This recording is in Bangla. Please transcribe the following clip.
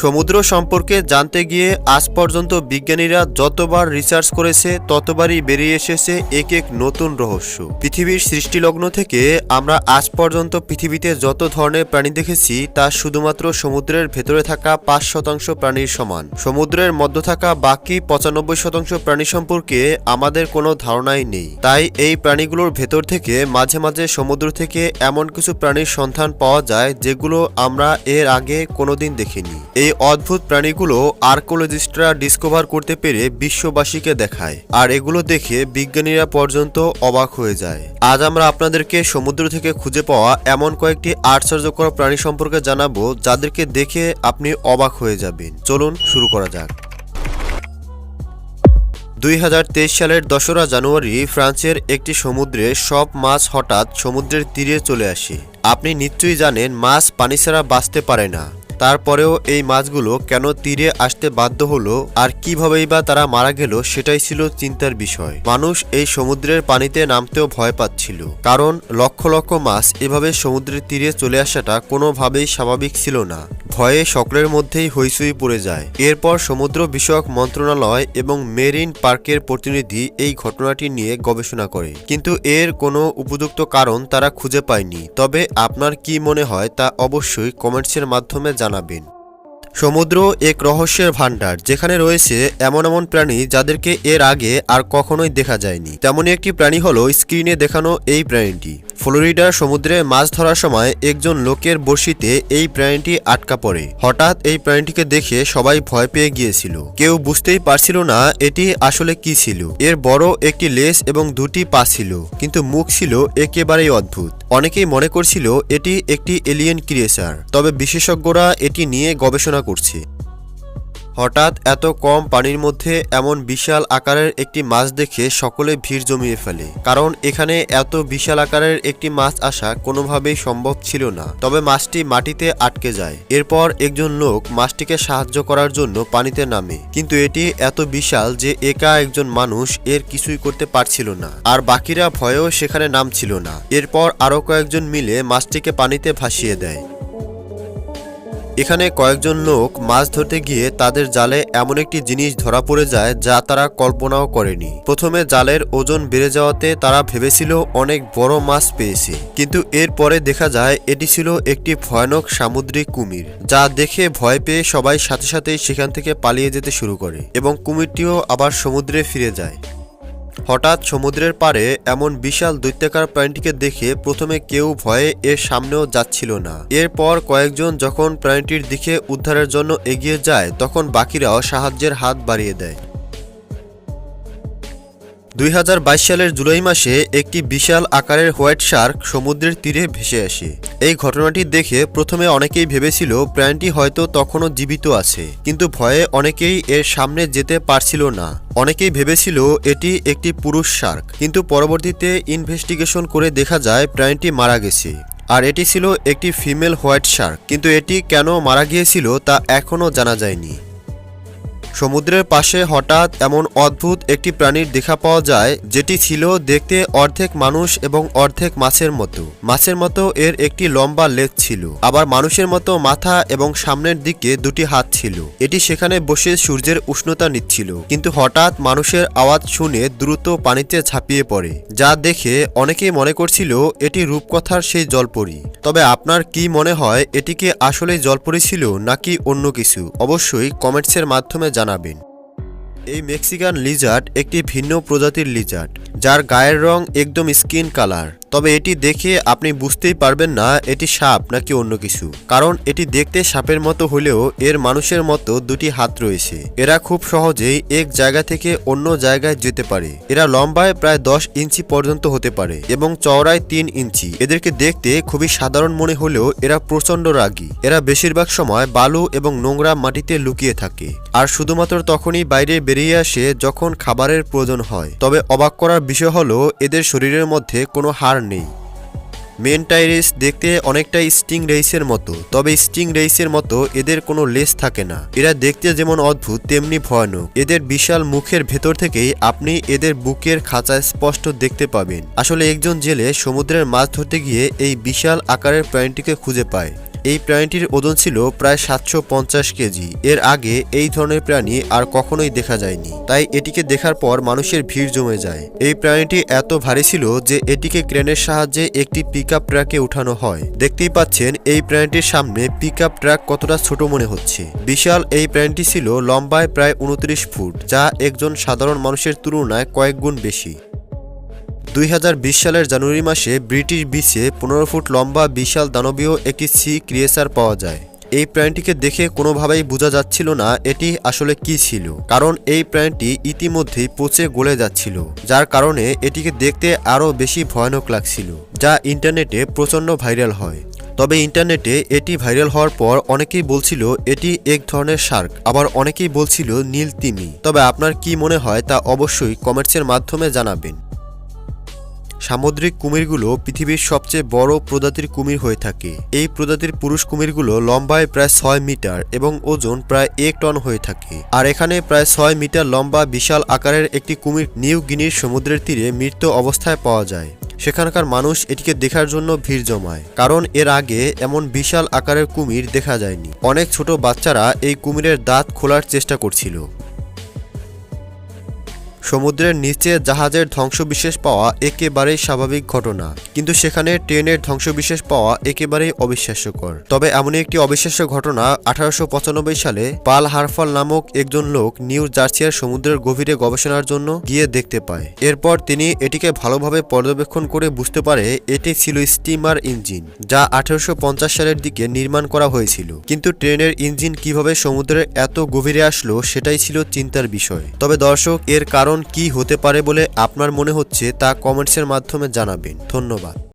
সমুদ্র সম্পর্কে জানতে গিয়ে আজ পর্যন্ত বিজ্ঞানীরা যতবার রিসার্চ করেছে, ততবারই বেরিয়ে এসেছে এক এক নতুন রহস্য। পৃথিবীর সৃষ্টিলগ্ন থেকে আমরা আজ পর্যন্ত পৃথিবীতে যত ধরনের প্রাণী দেখেছি, তা শুধুমাত্র সমুদ্রের ভেতরে থাকা পাঁচ শতাংশ প্রাণীর সমান। সমুদ্রের মধ্য থাকা বাকি পঁচানব্বই শতাংশ প্রাণী সম্পর্কে আমাদের কোনো ধারণাই নেই। তাই এই প্রাণীগুলোর ভেতর থেকে মাঝে মাঝে সমুদ্র থেকে এমন কিছু প্রাণীর সন্ধান পাওয়া যায়, যেগুলো আমরা এর আগে কোনোদিন দেখিনি। এই অদ্ভুত প্রাণীগুলো আর্কোলজিস্টরা ডিসকভার করতে পেরে বিশ্ববাসীকে দেখায়, আর এগুলো দেখে বিজ্ঞানীরা পর্যন্ত অবাক হয়ে যায়। আজ আমরা আপনাদেরকে সমুদ্র থেকে খুঁজে পাওয়া এমন কয়েকটি আশ্চর্যকর প্রাণী সম্পর্কে জানাব, যাদেরকে দেখে আপনি অবাক হয়ে যাবেন। চলুন শুরু করা যাক। দুই হাজার তেইশ সালের দশরা জানুয়ারি ফ্রান্সের একটি সমুদ্রে সব মাছ হঠাৎ সমুদ্রের তীরে চলে আসে। আপনি নিশ্চয়ই জানেন মাছ পানি ছাড়া বাঁচতে পারে না। তারপরেও এই মাছগুলো কেন তীরে আসতে বাধ্য হলো আর কিভাবেই বা তারা মারা গেল সেটাই ছিল চিন্তার বিষয়। মানুষ এই সমুদ্রের পানিতে নামতেও ভয় পাচ্ছিল। কারণ লক্ষ লক্ষ মাছ এভাবে সমুদ্রের তীরে চলে আসাটা কোনোভাবেই স্বাভাবিক ছিল না। ভয়ে সকলের মধ্যেই হইচই পড়ে যায়। এরপর সমুদ্র বিষয়ক মন্ত্রণালয় এবং মেরিন পার্কের প্রতিনিধি এই ঘটনাটি নিয়ে গবেষণা করে। কিন্তু এর কোনো উপযুক্ত কারণ তারা খুঁজে পায়নি। তবে আপনার কি মনে হয় তা অবশ্যই কমেন্টসের মাধ্যমে জানাবেন। সমুদ্র এক রহস্যের ভাণ্ডার, যেখানে রয়েছে এমন এমন প্রাণী যাদেরকে এর আগে আর কখনোই দেখা যায়নি। তেমনই একটি প্রাণী হলো স্ক্রিনে দেখানো এই প্রাণীটি। ফ্লোরিডার সমুদ্রে মাছ ধরার সময় একজন লোকের বড়শিতে এই প্রাণীটি আটকা পড়ে। হঠাৎ এই প্রাণীটিকে দেখে সবাই ভয় পেয়ে গিয়েছিল। কেউ বুঝতেই পারছিল না এটি আসলে কি ছিল। এর বড় একটি লেস এবং দুটি পা ছিল, কিন্তু মুখ ছিল একেবারেই অদ্ভুত। অনেকেই মনে করছিল এটি একটি এলিয়েন ক্রিয়েচার, তবে বিশেষজ্ঞরা এটি নিয়ে গবেষণা করছে। হঠাৎ এত কম পানির মধ্যে এমন বিশাল আকারের একটি মাছ দেখে সকলে ভিড় জমিয়ে ফেলে। কারণ এখানে এত বিশাল আকারের একটি মাছ আসা কোনোভাবেই সম্ভব ছিল না। তবে মাছটি মাটিতে আটকে যায়। এরপর একজন লোক মাছটিকে সাহায্য করার জন্য পানিতে নামে। কিন্তু এটি এত বিশাল যে একা একজন মানুষ এর কিছুই করতে পারছিল না। আর বাকিরা ভয়েও সেখানে নামছিল না। এরপর আরও কয়েকজন মিলে মাছটিকে পানিতে ভাসিয়ে দেয়। এখানে কয়েকজন লোক মাছ ধরতে গিয়ে তাদের জালে এমন একটি জিনিস ধরা পড়ে যায় যা তারা কল্পনাও করেনি। প্রথমে জালের ওজন বেড়ে যাওয়াতে তারা ভেবেছিল অনেক বড় মাছ পেয়েছে। কিন্তু এরপরে দেখা যায় এটি ছিল একটি ভয়ানক সামুদ্রিক কুমির, যা দেখে ভয় পেয়ে সবাই সাথে সাথেই সেখান থেকে পালিয়ে যেতে শুরু করে এবং কুমিরটিও আবার সমুদ্রে ফিরে যায়। হঠাৎ সমুদ্রের পারে এমন বিশাল দৈত্যাকার প্রাণীটিকে দেখে প্রথমে কেউ ভয়ে এর সামনেও যাচ্ছিল না। এরপর কয়েকজন যখন প্রাণীটির দিকে উদ্ধারের জন্য এগিয়ে যায়, তখন বাকিরাও সাহায্যের হাত বাড়িয়ে দেয়। দুই হাজার বাইশ সালের জুলাই মাসে একটি বিশাল আকারের হোয়াইট শার্ক সমুদ্রের তীরে ভেসে আসে। এই ঘটনাটি দেখে প্রথমে অনেকেই ভেবেছিল প্রাণীটি হয়তো তখনও জীবিত আছে, কিন্তু ভয়ে অনেকেই এর সামনে যেতে পারছিল না। অনেকেই ভেবেছিল এটি একটি পুরুষ শার্ক, কিন্তু পরবর্তীতে ইনভেস্টিগেশন করে দেখা যায় প্রাণীটি মারা গেছে। আর এটি ছিল একটি ফিমেল হোয়াইট শার্ক, কিন্তু এটি কেন মারা গিয়েছিল তা এখনও জানা যায়নি। সমুদ্রের পাশে হঠাৎ এমন অদ্ভুত একটি প্রাণীর দেখা পাওয়া যায়, যেটি ছিল দেখতে অর্ধেক মানুষ এবং অর্ধেক মাছের মতো। মাছের মতো এর একটি লম্বা লেজ ছিল। আবার মানুষের মতো মাথা এবং সামনের দিকে দুটি হাত ছিল। এটি সেখানে বসে সূর্যের উষ্ণতা নিচ্ছিল। কিন্তু হঠাৎ মানুষের আওয়াজ শুনে দ্রুত পানিতে ঝাঁপিয়ে পড়ে, যা দেখে অনেকেই মনে করছিল এটি রূপকথার সেই জলপরি। তবে আপনার কি মনে হয় এটিকে আসলে জলপরি ছিল নাকি অন্য কিছু? অবশ্যই কমেন্টসের মাধ্যমে জানাবেন। এই মেক্সিকান লিজার্ড একটি ভিন্ন প্রজাতির লিজার্ড যার গায়ের রং একদম স্কিন কালার। তবে এটি দেখে আপনি বুঝতেই পারবেন না এটি সাপ নাকি অন্য কিছু। কারণ এটি দেখতে সাপের মতো হলেও এর মানুষের মতো দুটি হাত রয়েছে। এরা খুব সহজেই এক জায়গা থেকে অন্য জায়গায় যেতে পারে। এরা লম্বায় প্রায় দশ ইঞ্চি পর্যন্ত হতে পারে এবং চওড়ায় তিন ইঞ্চি। এদেরকে দেখতে খুবই সাধারণ মনে হলেও এরা প্রচণ্ড রাগী। এরা বেশিরভাগ সময় বালু এবং নোংরা মাটিতে লুকিয়ে থাকে। আর শুধুমাত্র তখনই বাইরে বেরিয়ে আসে যখন খাবারের প্রয়োজন হয়। তবে অবাক করার বিষয় হলো, এদের শরীরের মধ্যে কোনো হাড় নেই। মেন টাই রেস দেখতে অনেকটা স্টিং রেইসের মতো, তবে স্টিং রেইসের মতো এদের কোনো লেস থাকে না। এরা দেখতে যেমন অদ্ভুত, তেমনি ভয়ানক। এদের বিশাল মুখের ভেতর থেকেই আপনি এদের বুকের খাঁচা স্পষ্ট দেখতে পাবেন। আসলে একজন জেলে সমুদ্রের মাছ ধরতে গিয়ে এই বিশাল আকারের প্রাণীটিকে খুঁজে পায়। এই প্রাণীটির ওজন ছিল প্রায় সাতশো পঞ্চাশ কেজি। এর আগে এই ধরনের প্রাণী আর কখনোই দেখা যায়নি। তাই এটিকে দেখার পর মানুষের ভিড় জমে যায়। এই প্রাণীটি এত ভারী ছিল যে এটিকে ক্রেনের সাহায্যে একটি পিক ট্রাকে উঠানো হয়। দেখতেই পাচ্ছেন এই প্রাণীটির সামনে পিক ট্রাক কতটা ছোট মনে হচ্ছে। বিশাল এই প্রাণীটি ছিল লম্বায় প্রায় উনত্রিশ ফুট, যা একজন সাধারণ মানুষের তুলনায় কয়েক গুণ বেশি। দুই হাজার বিশ সালের জানুয়ারি মাসে ব্রিটিশ বিচে পনেরো ফুট লম্বা বিশাল দানবীয় একটি সি ক্রিয়েচার পাওয়া যায়। এই প্রাণীটিকে দেখে কোনোভাবেই বোঝা যাচ্ছিল না এটি আসলে কি ছিল, কারণ এই প্রাণীটি ইতিমধ্যেই পচে গলে যাচ্ছিল, যার কারণে এটিকে দেখতে আরও বেশি ভয়ানক লাগছিল, যা ইন্টারনেটে প্রচণ্ড ভাইরাল হয়। তবে ইন্টারনেটে এটি ভাইরাল হওয়ার পর অনেকেই বলছিল এটি এক ধরনের শার্ক, আবার অনেকেই বলছিল নীল তিমি। তবে আপনার কি মনে হয় তা অবশ্যই কমেন্টসের মাধ্যমে জানাবেন। সামুদ্রিক কুমিরগুলো পৃথিবীর সবচেয়ে বড় প্রজাতির কুমির হয়ে থাকে। এই প্রজাতির পুরুষ কুমিরগুলো লম্বায় প্রায় ছয় মিটার এবং ওজন প্রায় এক টন হয়ে থাকে। আর এখানে প্রায় ছয় মিটার লম্বা বিশাল আকারের একটি কুমির নিউ গিনির সমুদ্রের তীরে মৃত অবস্থায় পাওয়া যায়। সেখানকার মানুষ এটিকে দেখার জন্য ভিড় জমায়, কারণ এর আগে এমন বিশাল আকারের কুমির দেখা যায়নি। অনেক ছোট বাচ্চারা এই কুমিরের দাঁত খোলার চেষ্টা করছিল। সমুদ্রের নিচে জাহাজের ধ্বংসবিশেষ পাওয়া একেবারেই স্বাভাবিক ঘটনা। কিন্তু সেখানে ট্রেনের ধ্বংসবিশেষ পাওয়া একেবারেই অবিশ্বাস্যকর। তবে এমনই একটি অবিশ্বাস্য ঘটনা আঠারোশো পঁচানব্বই সালে পাল হারফাল নামক একজন লোক নিউ জার্সিয়ার সমুদ্রের গভীরে গবেষণার জন্য গিয়ে দেখতে পায়। এরপর তিনি এটিকে ভালোভাবে পর্যবেক্ষণ করে বুঝতে পারে এটি ছিল স্টিমার ইঞ্জিন, যা আঠারোশো পঞ্চাশ সালের দিকে নির্মাণ করা হয়েছিল। কিন্তু ট্রেনের ইঞ্জিন কীভাবে সমুদ্রের এত গভীরে আসলো সেটাই ছিল চিন্তার বিষয়। তবে দর্শক, এর কারণ কি হতে পারে বলে আপনার মনে হচ্ছে তা কমেন্টসের মাধ্যমে জানাবেন। ধন্যবাদ।